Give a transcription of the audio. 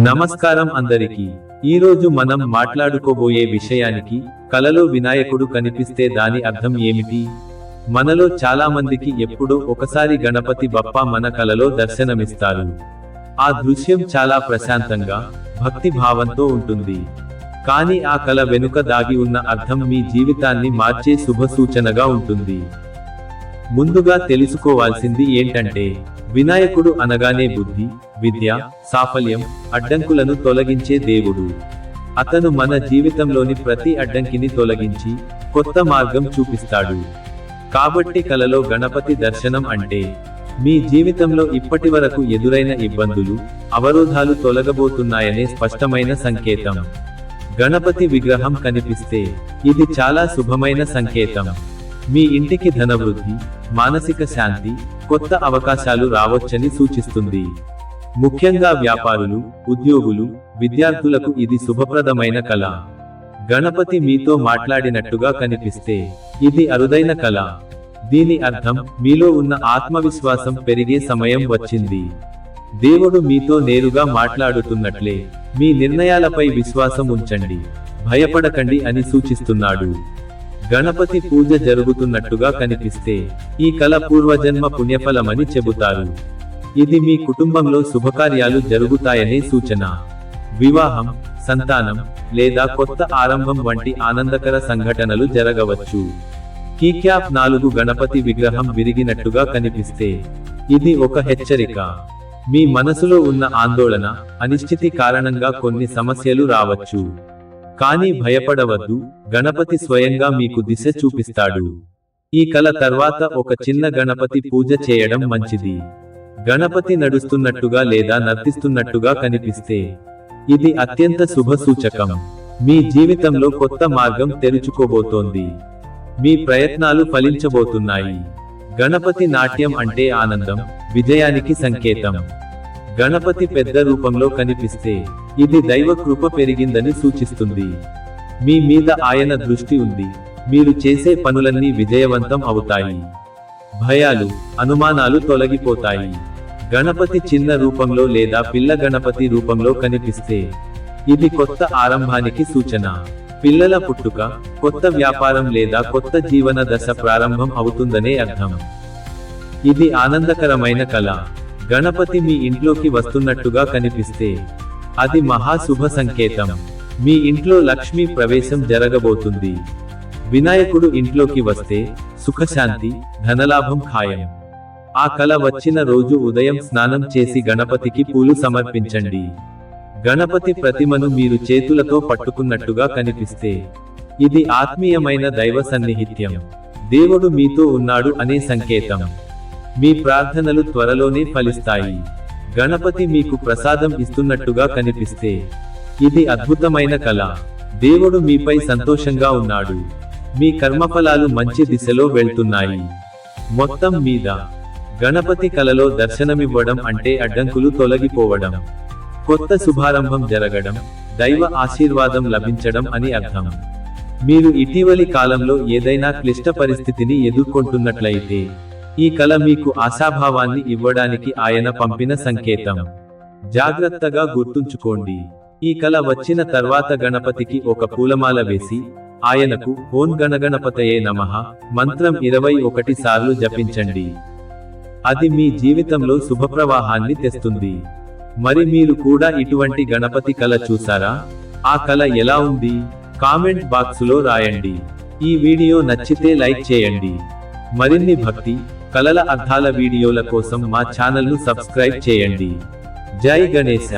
నమస్కారం అందరికీ. ఈరోజు మనం మాట్లాడుకోబోయే విషయానికి కలలో వినాయకుడు కనిపిస్తే దాని అర్థం ఏమిటి? మనలో చాలా మందికి ఎప్పుడో ఒకసారి గణపతి బప్ప మన కలలో దర్శనమిస్తారు. ఆ దృశ్యం చాలా ప్రశాంతంగా భక్తి భావంతో ఉంటుంది. కానీ ఆ కల వెనుక దాగి ఉన్న అర్థం మీ జీవితాన్ని మార్చే శుభ సూచనగా ఉంటుంది. ముందుగా తెలుసుకోవాల్సింది ఏంటంటే వినాయకుడు అనగానే బుద్ధి విద్య సాఫల్యం అడ్డంకులను తొలగించే దేవుడు. అతను మన జీవితంలోని ప్రతి అడ్డంకిని తొలగించి కొత్త మార్గం చూపిస్తాడు. కాబట్టి కలలో గణపతి దర్శనం అంటే మీ జీవితంలో ఇప్పటివరకు ఎదురైన ఇబ్బందులు అవరోధాలు తొలగబోతున్నాయనే స్పష్టమైన సంకేతం. గణపతి విగ్రహం కనిపిస్తే ఇది చాలా శుభమైన సంకేతం. మీ ఇంటికి ధనవృద్ధి మానసిక శాంతి కొత్త అవకాశాలు రావచ్చని సూచిస్తుంది. ముఖ్యంగా వ్యాపారులు ఉద్యోగులు విద్యార్థులకు ఇది శుభప్రదమైన కళ. గణపతి మీతో మాట్లాడినట్టుగా కనిపిస్తే ఇది అరుదైన కళ. దీని అర్థం మీలో ఉన్న ఆత్మవిశ్వాసం పెరిగే సమయం వచ్చింది. దేవుడు మీతో నేరుగా మాట్లాడుతున్నట్లే మీ నిర్ణయాలపై విశ్వాసం ఉంచండి. భయపడకండి అని సూచిస్తున్నాడు. గణపతి పూజ జరుగుతున్నట్టుగా కనిపిస్తే ఈ కల పూర్వజన్మ పుణ్యఫలమని చెబుతారు. ఇది మీ కుటుంబంలో శుభకార్యాలు జరుగుతాయనే సూచన. వివాహం సంతానం లేదా కొత్త ఆరంభం వంటి ఆనందకర సంఘటనలు జరగవచ్చు. కీక్యాప్ నాలుగు గణపతి విగ్రహం విరిగినట్టుగా కనిపిస్తే ఇది ఒక హెచ్చరిక. మీ మనసులో ఉన్న ఆందోళన అనిశ్చితి కారణంగా కొన్ని సమస్యలు రావచ్చు. కానీ భయపడవద్దు గణపతి స్వయంగా మీకు దిశ చూపిస్తాడు. ఈ కల తర్వాత ఒక చిన్న గణపతి పూజ చేయడం మంచిది. గణపతి నడుస్తున్నట్టుగా లేదా నర్తిస్తున్నట్టుగా కనిపిస్తే ఇది అత్యంత శుభ సూచకం. మీ జీవితంలో కొత్త మార్గం తెరుచుకోబోతోంది. మీ ప్రయత్నాలు ఫలించబోతున్నాయి. గణపతి నాట్యం అంటే ఆనందం విజయానికి సంకేతం. గణపతి పెద్ద రూపంలో కనిపిస్తే ఇది దైవ కృప పెరిగిందని సూచిస్తుంది. మీ మీద ఆయన దృష్టి ఉంది. మీరు చేసే పనులన్నీ విజయవంతం అవుతాయి. భయాలు అనుమానాలు తొలగిపోతాయి. గణపతి చిన్న రూపంలో లేదా పిల్ల గణపతి రూపంలో కనిపిస్తే ఇది కొత్త ఆరంభానికి సూచన. పిల్లల పుట్టుక కొత్త వ్యాపారం లేదా కొత్త జీవన దశ ప్రారంభం అవుతుందనే అర్థం. ఇది ఆనందకరమైన కళ. గణపతి మీ ఇంట్లోకి వస్తున్నట్టుగా కనిపిస్తే అది మహాశుభ సంకేతం. మీ ఇంట్లో లక్ష్మీ ప్రవేశం జరగబోతుంది. వినాయకుడు ఇంట్లోకి వస్తే సుఖశాంతి ధనలాభం ఖాయం. ఆ కల వచ్చిన రోజు ఉదయం స్నానం చేసి గణపతికి పూలు సమర్పించండి. గణపతి ప్రతిమను మీరు చేతులతో పట్టుకున్నట్టుగా కనిపిస్తే ఇది ఆత్మీయమైన దైవ సన్నిహిత్యం. దేవుడు మీతో ఉన్నాడు అనే సంకేతం. మీ ప్రార్థనలు త్వరలోనే ఫలిస్తాయి. గణపతి మీకు ప్రసాదం ఇస్తున్నట్టుగా కనిపిస్తే ఇది అద్భుతమైన కళ. దేవుడు మీపై సంతోషంగా ఉన్నాడు. మీ కర్మఫలాలు మంచి దిశలో వెళ్తున్నాయి. మొత్తం మీద గణపతి కలలో దర్శనమివ్వడం అంటే అడ్డంకులు తొలగిపోవడం. కొత్త శుభారంభం జరగడం దైవ ఆశీర్వాదం లభించడం అని అర్థం. మీరు ఇటీవలి కాలంలో ఏదైనా క్లిష్ట పరిస్థితిని ఎదుర్కొంటున్నట్లయితే ఈ కల మీకు ఆశాభావాన్ని ఇవ్వడానికి ఆయన పంపిన సంకేతం. జాగ్రత్తగా గుర్తుంచుకోండి. ఈ కల వచ్చిన తర్వాత గణపతికి ఒక పూలమాల వేసి ఆయనకు ఓన్ గణగణపతయే నమః మంత్రం ఇరవై ఒకటి సార్లు జపించండి. అది మీ జీవితంలో శుభప్రవాహాన్ని తెస్తుంది. మరి మీరు కూడా ఇటువంటి గణపతి కల చూసారా? ఆ కల ఎలా ఉంది? కామెంట్ బాక్సులో రాయండి. ఈ వీడియో నచ్చితే లైక్ చేయండి. మరిన్ని భక్తి కలల అర్థాల వీడియోల కోసం మా ఛానల్ను సబ్స్క్రైబ్ చేయండి. జై గణేశ.